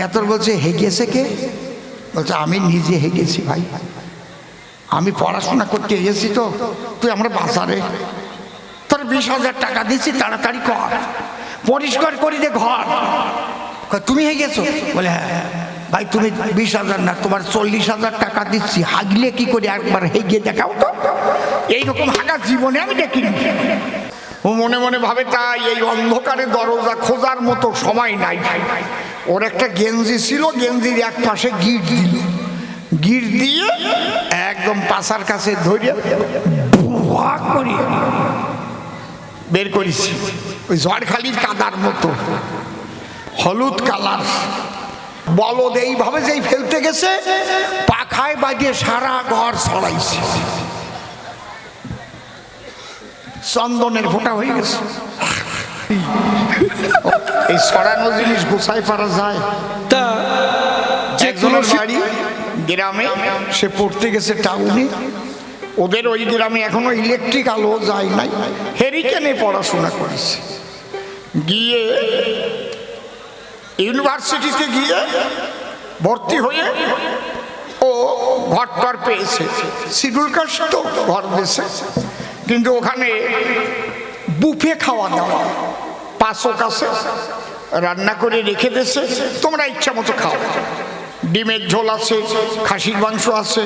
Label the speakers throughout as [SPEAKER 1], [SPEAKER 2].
[SPEAKER 1] মেতর বলছে হেগেছে কে? বলছে, আমি নিজে হেগেছি ভাই। আমি পড়াশোনা করতে এসেছি তো, তুই আমরা বাজারে। তোর বিশ হাজার টাকা দিচ্ছি, তাড়াতাড়ি কর। পরিষ্কার করি দে ঘর। তুমি হেগেছো? বলে হ্যাঁ। ভাই, তুমি বিশ হাজার না, তোমার চল্লিশ হাজার টাকা দিচ্ছি। হাগলে কি করে একবার হেগে দেখাও তো? এইরকম হাগা জীবনে আমি দেখিনি। ও মনে মনে ভাবে, তাই এই অন্ধকারে দরজা খোঁজার মতো সময় নাই। ওর একটা গেঞ্জি ছিল, গেঞ্জির এক পাশে গিট দিল। গিট দিয়ে একদম পাশার কাছে ধরে ভুয়া করিয়ে বের করেছি। ওই ঝড়খালির কাদার মতো, হলুদ কালার। বলদ এইভাবে যেই ফেলতে গেছে, পাখায় বাজিয়ে সারা ঘর ছড়াইছে। চন্দনের ফোঁটা হয়ে গেছে। এই সরানো জিনিস গোছাই পারা যায়।
[SPEAKER 2] তা যে কোনো
[SPEAKER 1] বাড়ি গ্রামে সে পড়তে গেছে টাউনে। ওদের ওই গ্রামে এখনও ইলেকট্রিক আলো যায় নাই। হেরিকেনে পড়াশোনা করেছে। গিয়ে ইউনিভার্সিটিতে গিয়ে ভর্তি হয়ে ও ঘরটার পেয়েছে। শিডিউল কাস্ট তো ঘর দিয়েছে। কিন্তু ওখানে বুফে খাওয়া দাওয়া পাঁচশো কাছে রান্না করে রেখে দিয়েছে। তোমরা ইচ্ছা মতো খাও। ডিমের ঝোল আছে, খাসির মাংস আছে,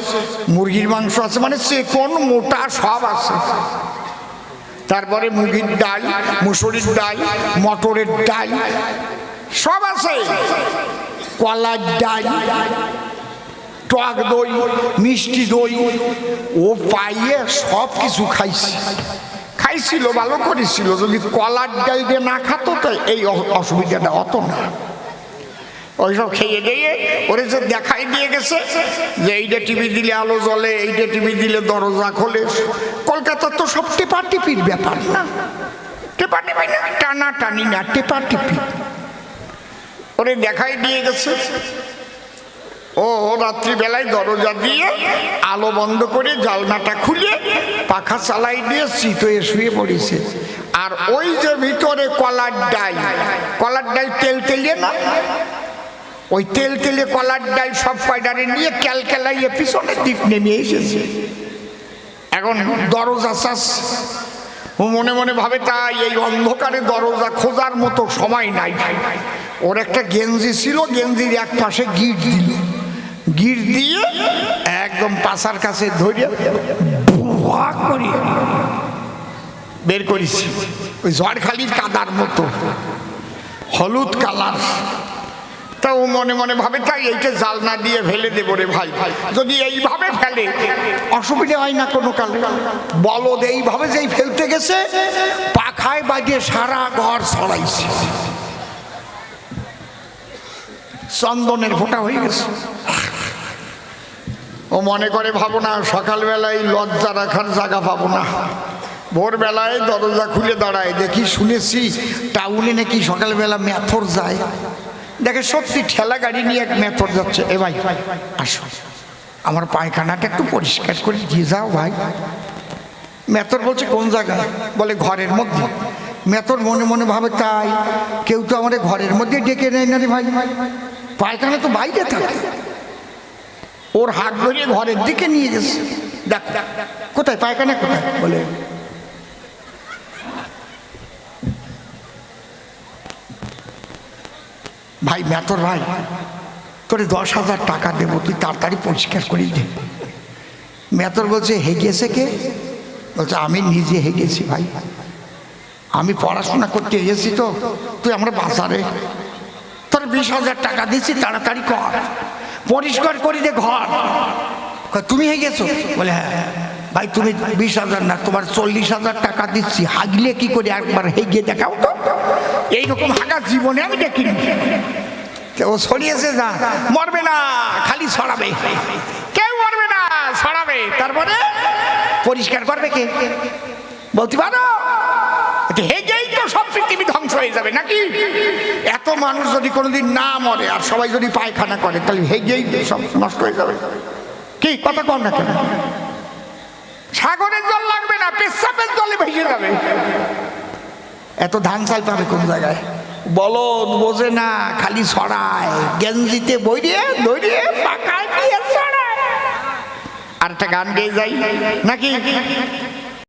[SPEAKER 1] মুরগির মাংস আছে মানে কোন মোটা সব আছে। তারপরে মুরগির ডাল, মুসুরির ডাল, মটরের ডাল, সব আছে। কলার ডাল টক দই, মিষ্টি দই, ও পাইয়ে সব কিছু খাইছে। খাইছিল, ভালো করেছিল, যদি কলার দিয়ে না খাতো তো এই অসুবিধাটা অত না। ওইসব খেয়ে দিয়ে ওরে যে দেখাই দিয়ে গেছে যে এইটা টিভি দিলে আলো জ্বলে, এইটা টিভি দিলে দরজা খোলে। কলকাতার তো সব টেপা টিপির ব্যাপার না। টেপা টিপি না টানা টানি না টেপা টিপি ওরে দেখাই দিয়ে গেছে ও রাত্রিবেলায় দরজা দিয়ে আলো বন্ধ করে জালনাটা খুলে পাখা চালাই দিয়ে শীতয়ে শুয়ে পড়েছে। আর ওই যে ভিতরে কলার ডাল, কলার ডাই তেল তেলিয়ে না? ওই তেল তেলে কলার ডাই সব কয়ডারে নিয়ে ক্যালকেলাইয়ে পিছনের দিক নেমে এসেছে। এখন দরজা চাষ ও মনে মনে ভাবে, তাই এই অন্ধকারে দরজা খোঁজার মতো সময় নাই। ওর একটা গেঞ্জি ছিল, গেঞ্জির এক পাশে গিট দিল। গিট দিয়ে একদম পাশার কাছে ধরে ভুয়া করিয়ে বের করেছি। ওই ঝড়খালির কাদার মতো, হলুদ কালার। তা ও মনে মনে ভাবে, তাই এইটা জালনা দিয়ে ফেলে দেবো রে ভাই। যদি এইভাবে ফেলে, অসুবিধা হয় না কোনো কালে। বলদ এইভাবে যেই ফেলতে গেছে, পাখায় বাজিয়ে সারা ঘর ছড়াইছে। চন্দনের ফোঁটা হয়ে গেছে। ও মনে করে ভাবো না, সকালবেলায় লজ্জা রাখার জায়গা পাবো না। ভোরবেলায় দরজা খুলে দাঁড়ায়, দেখি শুনেছি টাউনে নাকি সকালবেলা মেথর যায়। দেখে সত্যি ঠেলা গাড়ি নিয়ে এক মেথর যাচ্ছে। এ ভাই, আসো। আমার পায়খানাটা একটু পরিষ্কার করে দিয়ে যাও ভাই। মেথর বলছে কোন জায়গায়? বলে ঘরের মধ্যে। মেথর মনে মনে ভাবে, তাই কেউ তো আমাদের ঘরের মধ্যে ডেকে নেয় না রে ভাই। পায়খানা তো বাইরে থাকে। ওর হাত ধরিয়ে ঘরের দিকে নিয়ে গেছে। দেখ কোথায়? পায়খানা কোথায়? বলে। ভাই মেতর ভাই। তোরে দশ হাজার টাকা দেবো, তুই তাড়াতাড়ি পরিষ্কার করিয়ে দে। মেতর বলছে, হেগেছে কে? বলছে, আমি নিজে হেগেছি ভাই। আমি পড়াশোনা করতে এসেছি তো, তুই আমরা বাজারে। তোর বিশ হাজার টাকা দিচ্ছি তাড়াতাড়ি কর। পরিষ্কার করি দে ঘর। তুমি হয়ে গেছো বলে হ্যাঁ। ভাই, তুমি বিশ হাজার না, তোমার চল্লিশ হাজার টাকা দিচ্ছি। হাগলে কি করে একবার হেগে দেখাও তো? এইরকম হাগা জীবনে আমি দেখিনি। ও সরিয়েছে যা, মরবে না, খালি ছড়াবে কেউ মরবে না ছড়াবে তারপরে পরিষ্কার করবে কে? বলতে পারো? হেগেই তো সব পৃথিবী ধ্বংস হয়ে যাবে নাকি? এত মানুষ যদি কোনোদিন না মরে, আর সবাই যদি পায়খানা করে, তাহলে হেগেই সব নষ্ট হয়ে যাবে। কি, কথা কম না কেন? সাগরের জল লাগবে না, পেশাবের জলে ভেসে যাবে। এত ধান চাল পাবে কোন জায়গায়? বলদ বোঝে না, খালি ছড়ায়। গেঞ্জিতে বইরে দইরে পাকায় দিয়ে ছড়ায়। আর একটা গান গেয়ে যাই। নাকি?